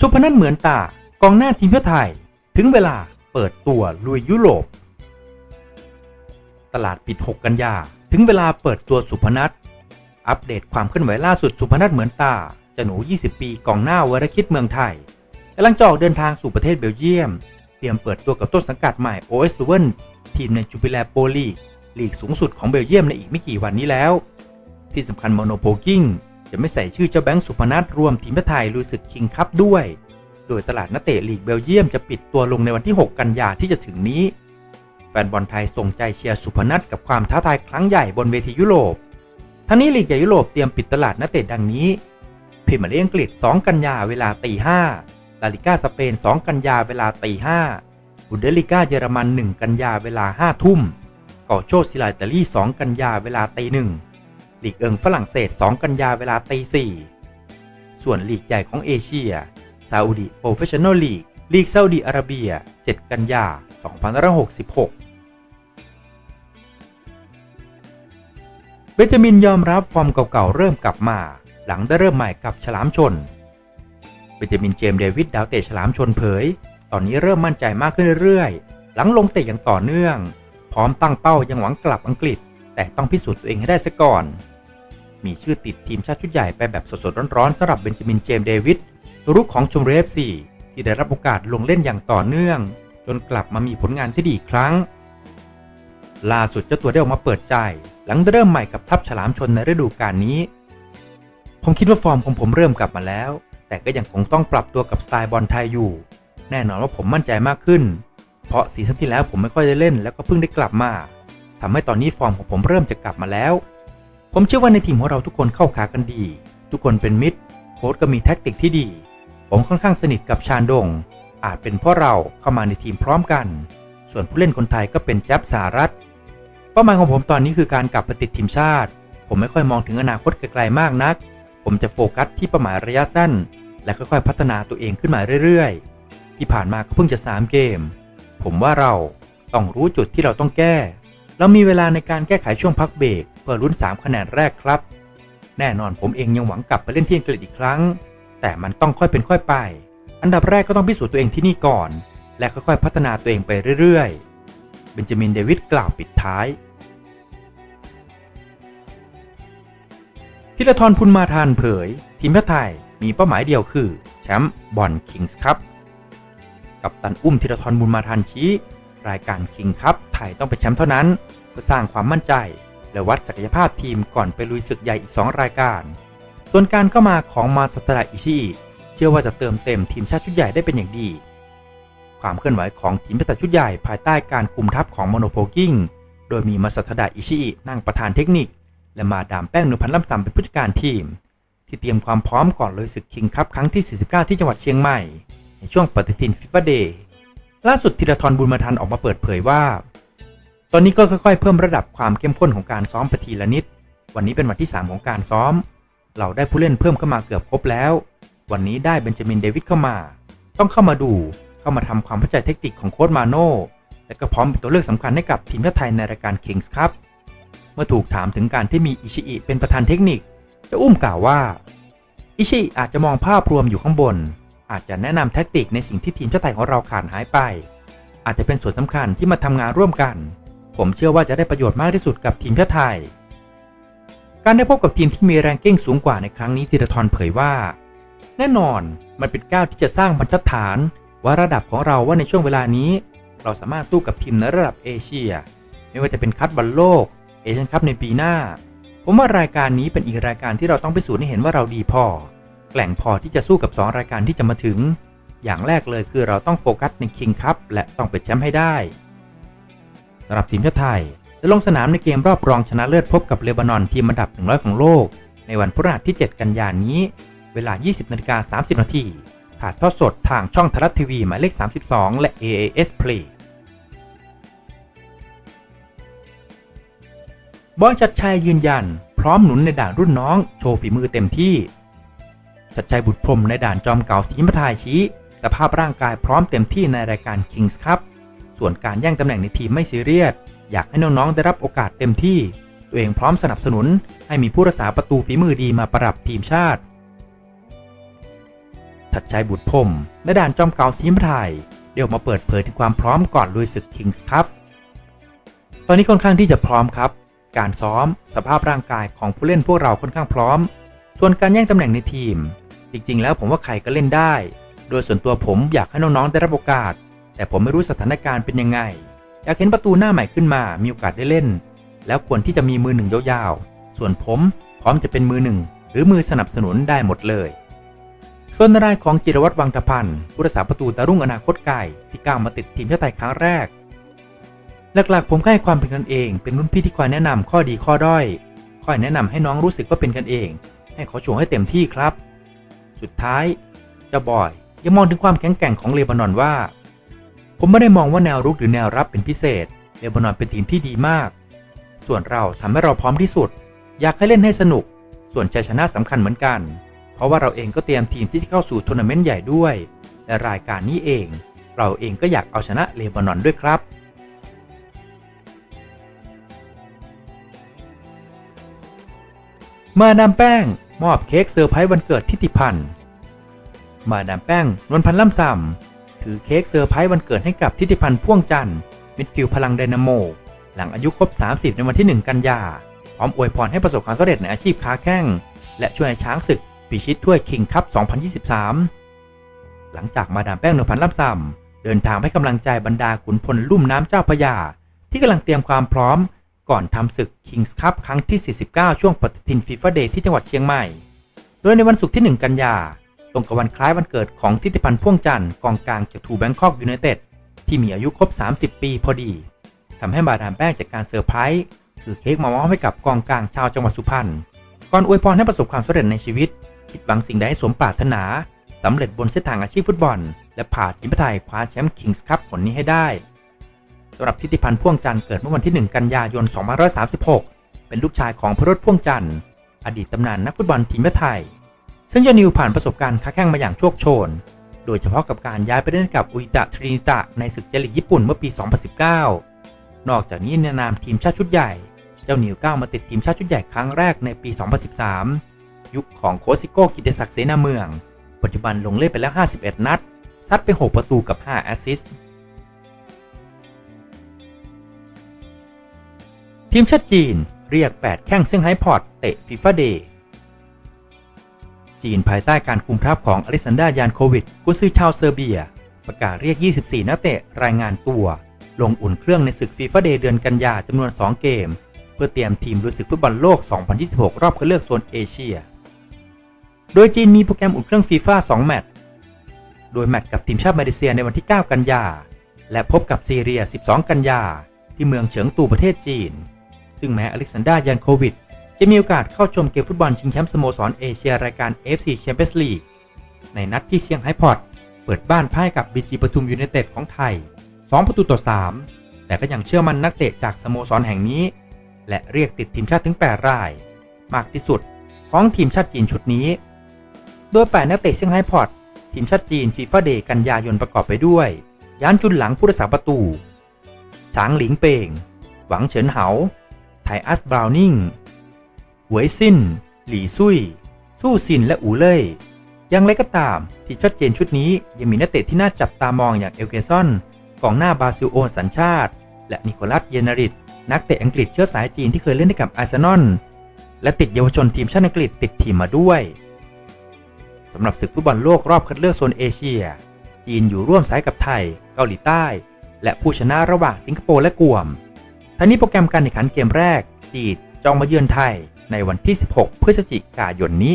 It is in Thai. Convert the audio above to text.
สุพนัทเหมือนตากองหน้าทีมชาติไทย ถึงเวลาเปิดตัวลุยยุโรป ตลาดปิด 6 กันยา ถึงเวลาเปิดตัวสุพนัทอัปเดตความเคลื่อนไหวล่าสุดสุพนัทเหมือนตาจะหนู 20 ปีกองหน้าวรคิดเมืองไทยกำลังจะออกเดินทางสู่ประเทศเบลเยียม เตรียมเปิดตัวกับต้นสังกัดใหม่ OS ลูเวนทีมในจูปิแลโปลีลีกสูงสุดของเบลเยียมในอีกไม่กี่วันนี้แล้ว ที่สำคัญโมโนโพกิ้ง จะไม่ใส่ชื่อเจ้าแบงค์สุพนัทรวมทีมชาติไทยลุยศึกคิงคัพด้วย โดยตลาดนักเตะลีกเบลเยียมจะปิดตัวลงในวันที่ 6 กันยาที่จะถึงนี้ แฟนบอลไทยส่งใจเชียร์สุพนัทกับความท้าทายครั้งใหญ่บนเวทียุโรป ทั้งนี้ลีกใหญ่ยุโรปเตรียมปิดตลาดนักเตะดังนี้พรีเมียร์ลีกอังกฤษ 2 กันยาเวลาตี5ลาลิก้าสเปน 2 กันยาเวลาตี5บุนเดลิก้าเยอรมัน 1 กันยาเวลา5ทุ่มเกาโชซิลาอิตาลี 2 กันยาเวลาตีหนึ่ง ลีกเอิงฝรั่งเศส 2 กันยาเวลาตีสี่ส่วนลีกใหญ่ของเอเชียซาอุดีโปรเฟชชั่นอลลีกลีกซาอุดีอาระเบีย 7 กันยา2566เบนจามินยอมรับฟอร์มเก่าๆเริ่มกลับมา หลังได้เริ่มใหม่กับฉลามชน เบนจามินเจมเดวิดดาวเตะฉลามชนเผย ตอนนี้เริ่มมั่นใจมากขึ้นเรื่อยๆ หลังลงเตะอย่างต่อเนื่อง พร้อมตั้งเป้ายังหวังกลับอังกฤษ แต่ต้องพิสูจน์ตัวเองให้ได้ซะก่อน มีชื่อติดทีมชาติชุดใหญ่ไปแบบสดๆร้อนๆสำหรับเบนจามินเจมส์เดวิดรุกของชมเรฟซีที่ได้รับโอกาสลงเล่นอย่างต่อเนื่อง จนกลับมามีผลงานที่ดีอีกครั้ง ล่าสุดเจ้าตัวได้ออกมาเปิดใจ หลังเริ่มใหม่กับทัพฉลามชนในฤดูกาลนี้ ผมคิดว่าฟอร์มของผมเริ่มกลับมาแล้ว แต่ก็ยังคงต้องปรับตัวกับสไตล์บอลไทยอยู่ แน่นอนว่าผมมั่นใจมากขึ้น เพราะซีซั่นที่แล้วผมไม่ค่อยได้เล่น แล้วก็เพิ่งได้กลับมาทำให้ตอนนี้ฟอร์มของผมเริ่มจะกลับมาแล้ว ผมเชื่อว่าในทีมของเราทุกคนเข้าขากันดี ทุกคนเป็นมิตร โค้ชก็มีแท็กติกที่ดี ผมค่อนข้างสนิทกับชาญดง อาจเป็นเพราะเราเข้ามาในทีมพร้อมกัน ส่วนผู้เล่นคนไทยก็เป็นแจ๊บสารัตเป้าหมายของผมตอนนี้คือการกลับไปติดทีมชาติ ผมไม่ค่อยมองถึงอนาคตไกลๆมากนัก ผมจะโฟกัสที่เป้าหมายระยะสั้น และค่อยๆพัฒนาตัวเองขึ้นมาเรื่อยๆ ที่ผ่านมาก็เพิ่งจะ 3 เกม ผมว่าเราต้องรู้จุดที่เราต้องแก้ เรามีเวลาในการแก้ไขช่วงพักเบรก เพื่อลุ้น 3 คะแนนแรกครับ แน่นอนผมเองยังหวังกลับไปเล่นที่อังกฤษอีกครั้ง แต่มันต้องค่อยเป็นค่อยไป อันดับแรกก็ต้องพิสูจน์ตัวเองที่นี่ก่อน และค่อยๆพัฒนาตัวเองไปเรื่อยๆ เบนจามินเดวิดกล่าวปิดท้ายธีรทรพุนมาทานเผย ทีมชาติไทยมีเป้าหมายเดียวคือ แชมป์บอลคิงส์ครับ กับตันอุ้มธีรทรบุญมาทานชี้ รายการคิงครับไทยต้องเป็นแชมป์เท่านั้น เพื่อสร้างความมั่นใจ และวัดศักยภาพทีมก่อนไปลุยศึกใหญ่อีก 2 รายการ ส่วนการเข้ามาของมาสตาอิชิเชื่อว่าจะเติมเต็มทีมชาติชุดใหญ่ได้เป็นอย่างดี ความเคลื่อนไหวของทีมชาติชุดใหญ่ภายใต้การคุมทัพของโมโนโพกิ้งโดยมีมาสตาอิชินั่งประธานเทคนิค และมาดามแป้งนุพันธ์ล่ำซำเป็นผู้จัดการทีม ที่เตรียมความพร้อมก่อนเลยศึกคิงคัพครั้งที่ 49 ที่จังหวัดเชียงใหม่ในช่วงปฏิทินฟิฟาเดย์ล่าสุดธีรทรบุญมาทันออกมาเปิดเผยว่า ตอนนี้ก็ค่อยๆเพิ่มระดับความเข้มข้นของการซ้อมไปทีละนิด วันนี้เป็นวันที่ 3 ของการซ้อม เราได้ผู้เล่นเพิ่มเข้ามาเกือบครบแล้ว วันนี้ได้เบนจามินเดวิดเข้ามา ต้องเข้ามาดู เข้ามาทำความเข้าใจเทคนิคของโค้ชมาโน่ และก็พร้อมเป็นตัวเลือกสำคัญให้กับทีมชาติไทยในรายการ Kings Cup เมื่อถูกถามถึงการที่มีอิชิอิเป็นประธานเทคนิค จะอุ้มกล่าวว่า อิชิอิอาจจะมองภาพรวมอยู่ข้างบน อาจจะแนะนำแท็กติกในสิ่งที่ทีมชาติไทยของเราขาดหายไป อาจจะเป็นส่วนสำคัญที่มาทำงานร่วมกัน ผมเชื่อว่าจะได้ประโยชน์มากที่สุดกับทีมชาติไทย การได้พบกับทีมที่มีแรงเก้งสูงกว่าในครั้งนี้ธีรทรเผยว่า แน่นอนมันเป็นก้าวที่จะสร้างบรรทัดฐาน ว่าระดับของเราว่าในช่วงเวลานี้ เราสามารถสู้กับทีมในระดับเอเชีย ไม่ว่าจะเป็นคัดบอลโลกเอเชียนคัพในปีหน้า ผมว่ารายการนี้เป็นอีกรายการที่เราต้องไปสูจน์ให้เห็นว่าเราดีพอแกล่งพอที่จะสู้กับ 2 รายการที่จะมาถึง อย่างแรกเลยคือเราต้องโฟกัสในคิงคัพและต้องเป็นแชมป์ให้ได้ สำหรับทีมชาติไทย จะลงสนามในเกมรอบรองชนะเลิศพบกับเลบานอนทีมอันดับ 100 ของโลก ในวันพฤหัสที่ 7 กันยายนนี้ เวลา 20นาฬิกา30 นาทีถ่ายทอดสดทางช่องทรัฐทีวีหมายเลข 32 และ AAS Play บอยชัดชัยยืนยัน พร้อมหนุนในด่านรุ่นน้อง โชว์ฝีมือเต็มที่ ชัดชัยบุตรพรมในด่านจอมเก่าทีมพทยชี้สภาพร่างกายพร้อมเต็มที่ในรายการ Kings Cup ส่วนการแย่งตำแหน่งในทีมไม่ซีเรียส อยากให้น้องๆได้รับโอกาสเต็มที่ ตัวเองพร้อมสนับสนุน ให้มีผู้รักษาประตูฝีมือดีมาประดับทีมชาติทัดชัยบุตรพรมและด่านจอมเก่าทีมไทยเดี๋ยวมาเปิดเผยถึงความพร้อมก่อนลุยศึกคิงส์ครับตอนนี้ค่อนข้างที่จะพร้อมครับ การซ้อมสภาพร่างกายของผู้เล่นพวกเราค่อนข้างพร้อม ส่วนการแย่งตำแหน่งในทีม จริงๆ แล้วผมว่าใครก็เล่นได้ โดยส่วนตัวผมอยากให้น้องๆได้รับโอกาส แต่ผมไม่รู้สถานการณ์เป็นยังไง อยากเห็นประตูหน้าใหม่ขึ้นมา มีโอกาสได้เล่น แล้วควรที่จะมีมือหนึ่งยาวๆ ส่วนผมพร้อมจะเป็นมือหนึ่ง หรือมือสนับสนุนได้หมดเลยส่วนรายของจิรวัตรวังตะพันธ์ผู้รักษาประตูตารุ่งอนาคตไก่ที่ก้าวมาติดทีมชาติไทยครั้งแรก หลักๆ ผมก็ให้ความเป็นกันเอง เป็นรุ่นพี่ที่คอยแนะนำข้อดีข้อด้อยคอยแนะนำให้น้องรู้สึกว่าเป็นกันเอง ให้เขาโชว์ให้เต็มที่ครับ สุดท้ายเจ้าบอยยังมองถึงความแข็งแกร่งของเลบานอนว่า ผมไม่ได้มองว่าแนวรุกหรือแนวรับเป็นพิเศษ เลบานอนเป็นทีมที่ดีมาก ส่วนเราทำให้เราพร้อมที่สุด อยากให้เล่นให้สนุก ส่วนชัยชนะสำคัญเหมือนกัน เพราะว่าเราเองก็เตรียมทีมที่จะเข้าสู่ทัวร์นาเมนต์ใหญ่ด้วย และรายการนี้เอง เราเองก็อยากเอาชนะเลบานอนด้วยครับมาดามแป้ง มอบเค้กเซอร์ไพรส์วันเกิดทิติพันธ์ มาดามแป้งนวลพันธ์ล่ำซำ ถือเค้กเซอร์ไพรส์วันเกิดให้กับทิติพันธ์พ่วงจันทร์มิดฟิลพลังไดนาโม หลังอายุครบ 30 ในวันที่ 1 กันยา พร้อมอวยพรให้ประสบความสำเร็จในอาชีพค้าแข้ง และช่วยให้ช้างศึกพิชิตถ้วยคิงคัพ 2023 หลังจากมาดามแป้งนวลพันธ์ล่ำซำเดินทางให้กำลังใจบรรดาขุนพลลุ่มน้ำเจ้าพระยา ที่กำลังเตรียมความพร้อม ก่อนทำศึก Kings Cup ครั้งที่ 49 ช่วงปฏิทินฟีฟ่าเดย์ที่จังหวัดเชียงใหม่ โดยในวันศุกร์ที่ 1 กันยา ตรงกับวันคล้ายวันเกิดของทิติพันธ์พ่วงจันทร์กองกลางจากทูแบงคอกยูไนเต็ดที่มีอายุครบ 30 ปีพอดีทำให้มาดามแป้งจากการเซอร์ไพรส์คือเค้กมามอบให้กับกองกลางชาวจังหวัดสุพรรณก่อนอวยพรให้ประสบความสำเร็จในชีวิต คิดหวังสิ่งใดให้สมปรารถนาสำเร็จบนเส้นทางอาชีพฟุตบอล และพาทีมไทยคว้าแชมป์ Kings Cup ผลนี้ให้ได้สำหรับทิติพันธ์พ่วงจันทร์เกิดเมื่อวันที่ 1 กันยายน 2536 เป็นลูกชายของพระรถพ่วงจันทร์อดีตตำนานนักฟุตบอลทีมชาติไทย ซึ่งยานิวผ่านประสบการณ์ค้าแข่งมาอย่างโชคโชน โดยเฉพาะกับการย้ายไปเล่นกับอุยตะทรินิตะในศึกเจลีกญี่ปุ่นเมื่อปี 2019 นอกจากนี้ในนามทีมชาติชุดใหญ่ เจ้านิวก้าวมาติดทีมชาติชุดใหญ่ครั้งแรกในปี 2013 ยุคของโคชซิโก้กิติศักดิ์เสนาเมือง ปัจจุบันลงเล่นไปแล้ว 51 นัด ซัดไป 6 ประตูกับ 5 แอสซิสต์ทีมชาติจีนเรียก 8 แข้งเซี่ยงไฮ้พอร์ตเตะฟีฟ่าเดย์ จีนภายใต้การคุมทัพของอเล็กซานดรายานโควิดกุซือชาวเซอร์เบีย ประกาศเรียก 24 นักเตะรายงานตัว ลงอุ่นเครื่องในศึกฟีฟ่าเดย์เดือนกันยาจำนวน 2 เกม เพื่อเตรียมทีมลุยศึกฟุตบอลโลก 2026 รอบคัดเลือกโซนเอเชีย โดยจีนมีโปรแกรมอุ่นเครื่องฟีฟ่า2แมตช์โดยแมตช์กับทีมชาติมาเลเซียในวันที่ 9 กันยา และพบกับซีเรีย 12 กันยา ที่เมืองเฉิงตูประเทศจีน ซึ่งแม้อเล็กซานดรายันโควิด จะมีโอกาสเข้าชมเกมฟุตบอลชิงแชมป์สโมสรเอเชียรายการ FC Champions League ในนัดที่เซี่ยงไฮ้พอร์ตเปิดบ้านพ่ายกับบีจีปทุมยูไนเต็ดของไทย 2 ประตูต่อ 3 แต่ก็ยังเชื่อมั่นนักเตะจากสโมสรแห่งนี้ และเรียกติดทีมชาติถึง 8 ราย มากที่สุดของทีมชาติจีนชุดนี้ โดย 8 นักเตะเซี่ยงไฮ้พอร์ตทีมชาติจีนฟีฟ่าเดย์กันยายนประกอบไปด้วย ยานจุนหลังผู้รักษาประตู ฉางหลิงเปงหวังเฉินเหา ไทอัสบราวนิง หวยซินหลี่ซุยสู้ซินและอูเล่ยอย่างไรก็ตามที่ชัดเจนชุดนี้ยังมีนักเตะที่น่าจับตามองอย่างเอลเกซอนกองหน้าบราซิลโอสัญชาติ และนิโคลัสเยนาริตนักเตะอังกฤษเชื้อสายจีนที่เคยเล่นให้กับอาร์เซนอลและติดเยาวชนทีมชาติอังกฤษติดทีมมาด้วยสำหรับศึกฟุตบอลโลกรอบคัดเลือกโซนเอเชีย จีนอยู่ร่วมสายกับไทย เกาหลีใต้ และผู้ชนะระหว่างสิงคโปร์และกวมทั้งนี้โปรแกรมการแข่งขันเกมแรก จีนจองมาเยือนไทย ในวันที่ 16 พฤศจิกายนนี้